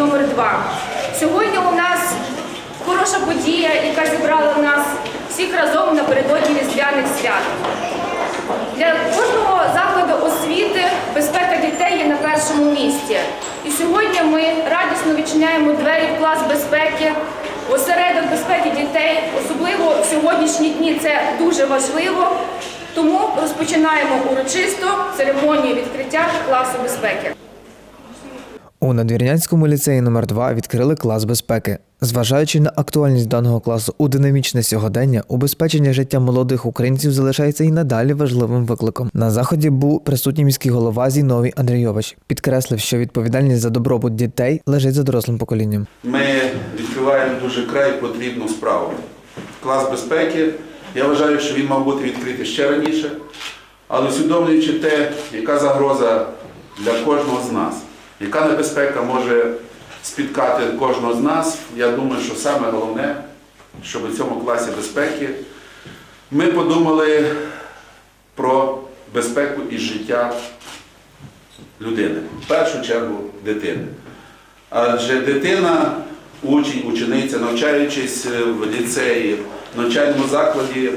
номер 2 Сьогодні у нас хороша подія, яка зібрала нас всіх разом напередодні різдвяних свят. Для кожного закладу освіти безпека дітей є на першому місці. І сьогодні ми радісно відчиняємо двері в клас безпеки, осередок безпеки дітей. Особливо в сьогоднішні дні це дуже важливо. Тому розпочинаємо урочисто церемонію відкриття класу безпеки. У надвірнянському ліцеї номер 2 відкрили клас безпеки. Зважаючи на актуальність даного класу у динамічне сьогодення, убезпечення життя молодих українців залишається і надалі важливим викликом. На заході був присутній міський голова Зіновій Андрійович. Підкреслив, що відповідальність за добробут дітей лежить за дорослим поколінням. Ми відкриваємо дуже край потрібну справу. Клас безпеки. Я вважаю, що він мав бути відкритий ще раніше, але усвідомлюючи те, яка загроза для кожного з нас, яка небезпека може спіткати кожного з нас, я думаю, що саме головне, щоб у цьому класі безпеки ми подумали про безпеку і життя людини, в першу чергу дитини. Адже дитина, учень, учениця, навчаючись в ліцеї, в навчальному закладі,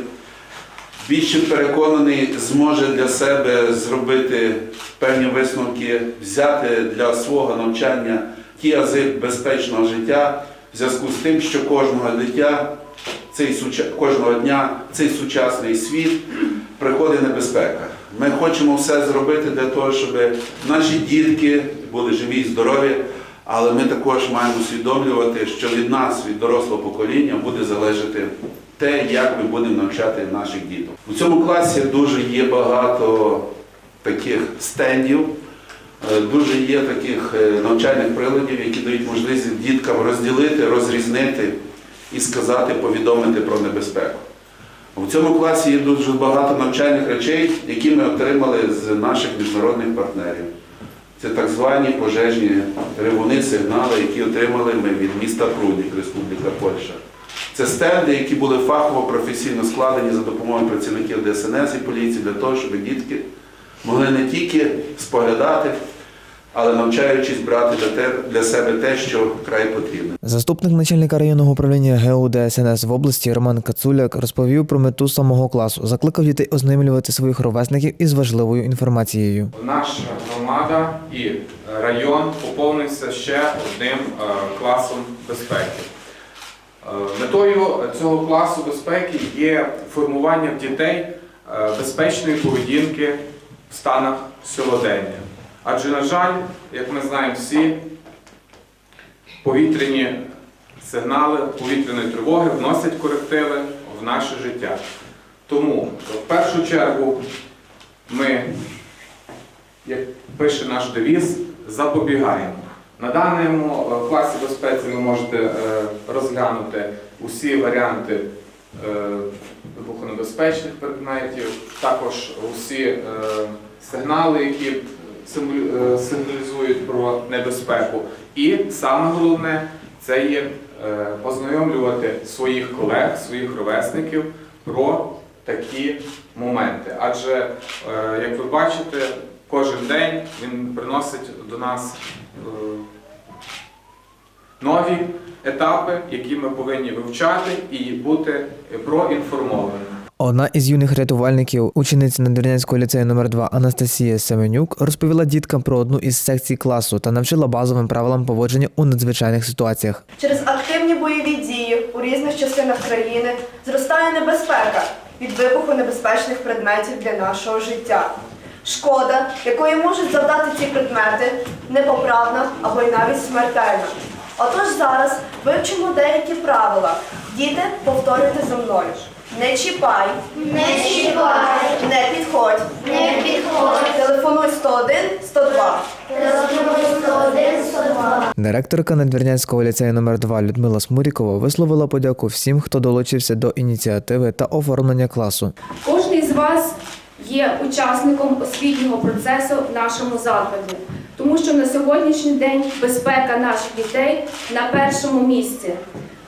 більше переконаний, зможе для себе зробити певні висновки, взяти для свого навчання ті ази безпечного життя в зв'язку з тим, що кожного дитя, цей, кожного дня цей сучасний світ приходить небезпека. Ми хочемо все зробити для того, щоб наші дітки були живі і здорові, але ми також маємо усвідомлювати, що від нас, від дорослого покоління, буде залежати те, як ми будемо навчати наших діток. У цьому класі дуже є багато таких стендів, е, дуже є таких е, навчальних приладів, які дають можливість діткам розділити, розрізнити і сказати, повідомити про небезпеку. У цьому класі є дуже багато навчальних речей, які ми отримали з наших міжнародних партнерів. Це так звані пожежні ревуни, сигнали, які отримали ми від міста Прудник, Республіка Польща. Це стенди, які були фахово професійно складені за допомогою працівників ДСНС і поліції для того, щоб дітки могли не тільки споглядати, але навчаючись брати для, себе те, що край потрібно. Заступник начальника районного управління ГУ ДСНС в області Роман Кацуляк розповів про мету самого класу, закликав дітей ознайомлювати своїх ровесників із важливою інформацією. Наша громада і район поповнився ще одним е, класом безпеки. Е, Метою цього класу безпеки є формування в дітей е, безпечної поведінки в станах сьогодення. Адже, на жаль, як ми знаємо всі, повітряні сигнали повітряної тривоги вносять корективи в наше життя. Тому в першу чергу ми як пише наш девіз, запобігаємо. На даному е, класі безпеці ви можете е, розглянути усі варіанти е, вибухонебезпечних предметів, також усі сигнали, які сигналізують про небезпеку. І саме головне це є е, ознайомлювати своїх колег, своїх ровесників про такі моменти. Адже, як ви бачите, кожен день він приносить до нас нові етапи, які ми повинні вивчати і бути проінформованими. Одна із юних рятувальників, учениця Надвірнянського ліцею номер 2 Анастасія Семенюк, розповіла діткам про одну із секцій класу та навчила базовим правилам поводження у надзвичайних ситуаціях. Через активні бойові дії у різних частинах країни зростає небезпека від вибуху небезпечних предметів для нашого життя. Шкода, якої можуть завдати ці предмети, непоправна або й навіть смертельна. Отож зараз вивчимо деякі правила. Діти, повторюйте за мною. Не чіпай, Не чіпай, не підходь, не підходь, телефонуй 101 102. телефонуй 101 102. Директорка Надвірнянського ліцею номер 2 Людмила Смурікова висловила подяку всім, хто долучився до ініціативи та оформлення класу. Кожний з вас є учасником освітнього процесу в нашому закладі, тому що на сьогоднішній день безпека наших дітей на першому місці.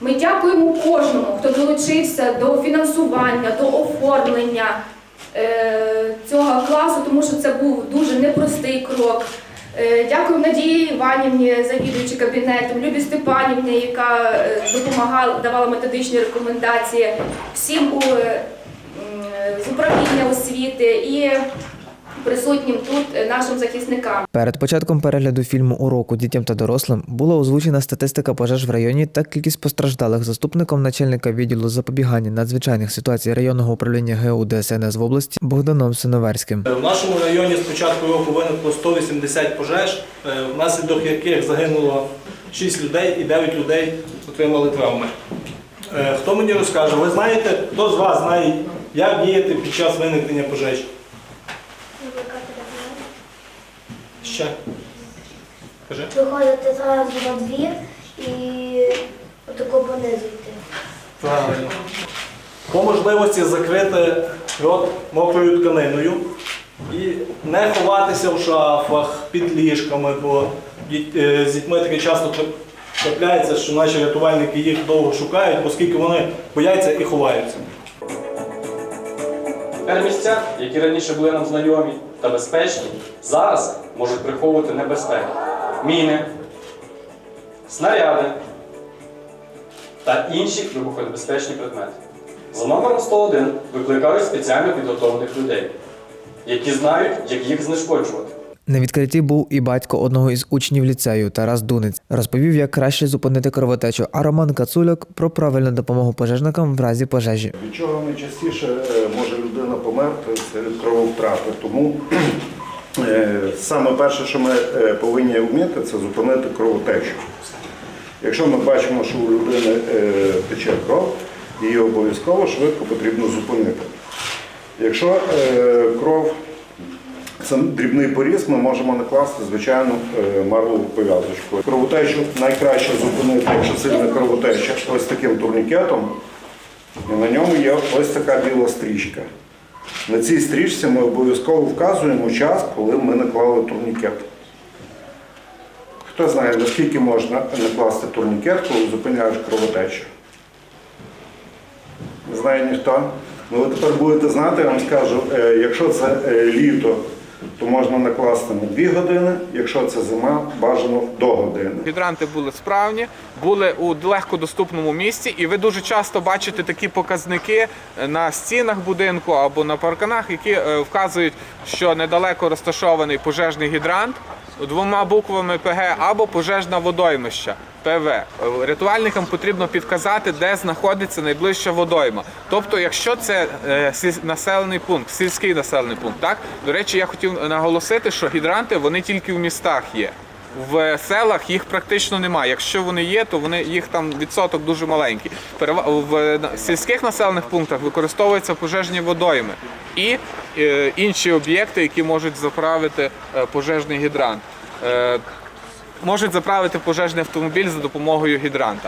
Ми дякуємо кожному, хто долучився до фінансування, до оформлення е, цього класу, тому що це був дуже непростий крок. Е, Дякую Надії Іванівні, завідуючій кабінетом, Любі Степанівні, яка е, допомагала, давала методичні рекомендації, всім у, е, м, з управління освіти і присутнім тут е, нашим захисникам. Перед початком перегляду фільму уроку дітям та дорослим була озвучена статистика пожеж в районі та кількість постраждалих заступником начальника відділу запобігання надзвичайних ситуацій районного управління ГУ ДСНС в області Богданом Синоверським. В нашому районі з початку року виникло 180 пожеж, е, внаслідок яких загинуло 6 людей і 9 людей отримали травми. Е, Хто мені розкаже? Ви знаєте, хто з вас знає, як діяти під час виникнення пожеж? Ще. Кажи. Виходити зразу на двір і отако понизу йти. Правильно. По можливості закрити рот мокрою тканиною і не ховатися в шафах, під ліжками, бо е, з дітьми таке часто трапляється, що наші рятувальники їх довго шукають, оскільки вони бояться і ховаються. Тепер місця, які раніше були нам знайомі та безпечні, зараз можуть приховувати небезпеку. Міни, снаряди та інші вибухонебезпечні предмети. За номером 101 викликають спеціально підготовлених людей, які знають, як їх знешкоджувати. На відкритті був і батько одного із учнів ліцею Тарас Дунець. Розповів, як краще зупинити кровотечу, а Роман Кацуляк про правильну допомогу пожежникам в разі пожежі. Від чого найчастіше е, людина померти, це від крововтрати. Тому е, саме перше, що ми е, повинні вміти, це зупинити кровотечу. Якщо ми бачимо, що у людини е, тече кров, її обов'язково швидко потрібно зупинити. Якщо е, кров це дрібний поріз, ми можемо накласти звичайну е, марлову пов'язочку. Кровотечу найкраще зупинити, якщо сильна кровотеча, ось таким турнікетом. І на ньому є ось така біла стрічка. На цій стрічці ми обов'язково вказуємо час, коли ми наклали турнікет. Хто знає, наскільки можна накласти турнікет, коли зупиняєш кровотечу? Не знає ніхто. Ну ви тепер будете знати, я вам скажу, е, якщо це е, літо, то можна накласти на 2 години, якщо це зима, бажано до години. Гідранти були справні, були у легкодоступному місці, і ви дуже часто бачите такі показники на стінах будинку або на парканах, які е, вказують, що недалеко розташований пожежний гідрант двома буквами ПГ або пожежна водоймища. ПВ. Рятувальникам потрібно підказати, де знаходиться найближча водойма. Тобто, якщо це е, населений пункт, сільський населений пункт, так до речі, я хотів наголосити, що гідранти вони тільки в містах є. В селах їх практично немає. Якщо вони є, то вони їх там відсоток дуже маленький. В сільських населених пунктах використовуються пожежні водойми і е, інші об'єкти, які можуть заправити е, пожежний гідрант. Можуть заправити пожежний автомобіль за допомогою гідранта.